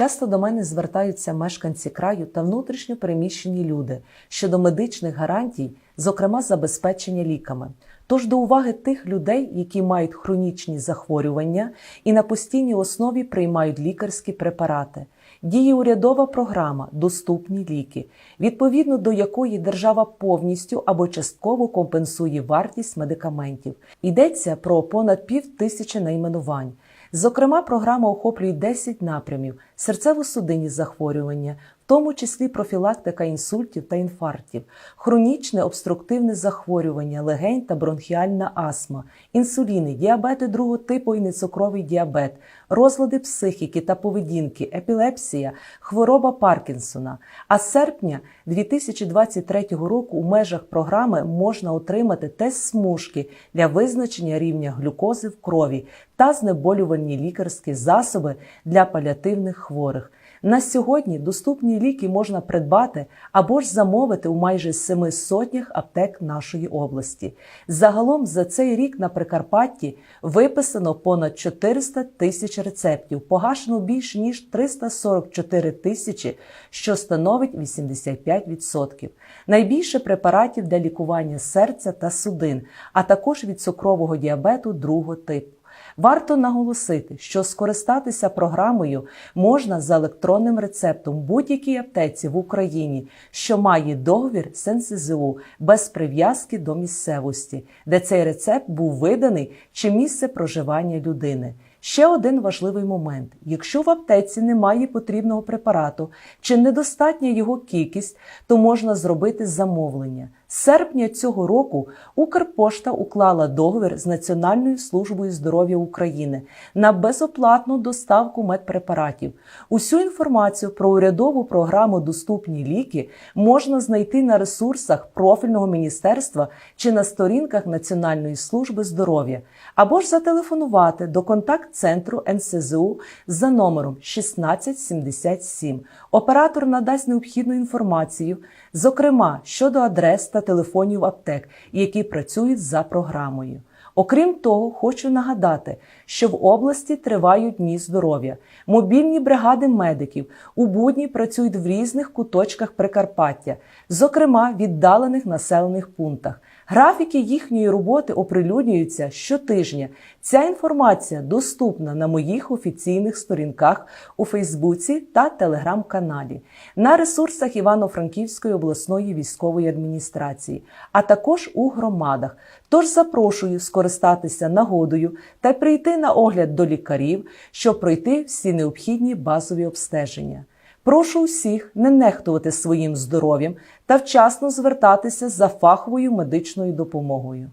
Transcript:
Часто до мене звертаються мешканці краю та внутрішньо переміщені люди щодо медичних гарантій, зокрема забезпечення ліками. Тож до уваги тих людей, які мають хронічні захворювання і на постійній основі приймають лікарські препарати. Діє урядова програма Доступні ліки, відповідно до якої держава повністю або частково компенсує вартість медикаментів. Йдеться про понад пів тисячі найменувань. Зокрема, програма охоплює 10 напрямів: серцево-судинні захворювання, в тому числі профілактика інсультів та інфарктів, хронічне обструктивне захворювання, легень та бронхіальна астма, інсуліни, діабети другого типу і нецукровий діабет, розлади психіки та поведінки, епілепсія, хвороба Паркінсона. А з серпня 2023 року у межах програми можна отримати тест смужки для визначення рівня глюкози в крові та знеболювальні лікарські засоби для паліативних хворих. На сьогодні доступні ліки можна придбати або ж замовити у майже семи сотнях аптек нашої області. Загалом за цей рік на Прикарпатті виписано понад 400 тисяч рецептів, погашено більше ніж 344 тисячі, що становить 85%. Найбільше препаратів для лікування серця та судин, а також від цукрового діабету другого типу. Варто наголосити, що скористатися програмою можна за електронним рецептом будь-якій аптеці в Україні, що має договір з НСЗУ без прив'язки до місцевості, де цей рецепт був виданий чи місце проживання людини. Ще один важливий момент: якщо в аптеці немає потрібного препарату чи недостатня його кількість, то можна зробити замовлення. З серпня цього року Укрпошта уклала договір з Національною службою здоров'я України на безоплатну доставку медпрепаратів. Усю інформацію про урядову програму Доступні ліки можна знайти на ресурсах профільного міністерства чи на сторінках Національної служби здоров'я, або ж зателефонувати до контакт-центру НСЗУ за номером 1677. Оператор надасть необхідну інформацію, зокрема щодо адрес та телефонів аптек, які працюють за програмою. Окрім того, хочу нагадати, що в області тривають дні здоров'я. Мобільні бригади медиків у будні працюють в різних куточках Прикарпаття, зокрема віддалених населених пунктах. Графіки їхньої роботи оприлюднюються щотижня. Ця інформація доступна на моїх офіційних сторінках у Фейсбуці та Телеграм-каналі, на ресурсах Івано-Франківської обласної військової адміністрації, а також у громадах. Тож запрошую скористатися нагодою та прийти на огляд до лікарів, щоб пройти всі необхідні базові обстеження. Прошу усіх не нехтувати своїм здоров'ям та вчасно звертатися за фаховою медичною допомогою.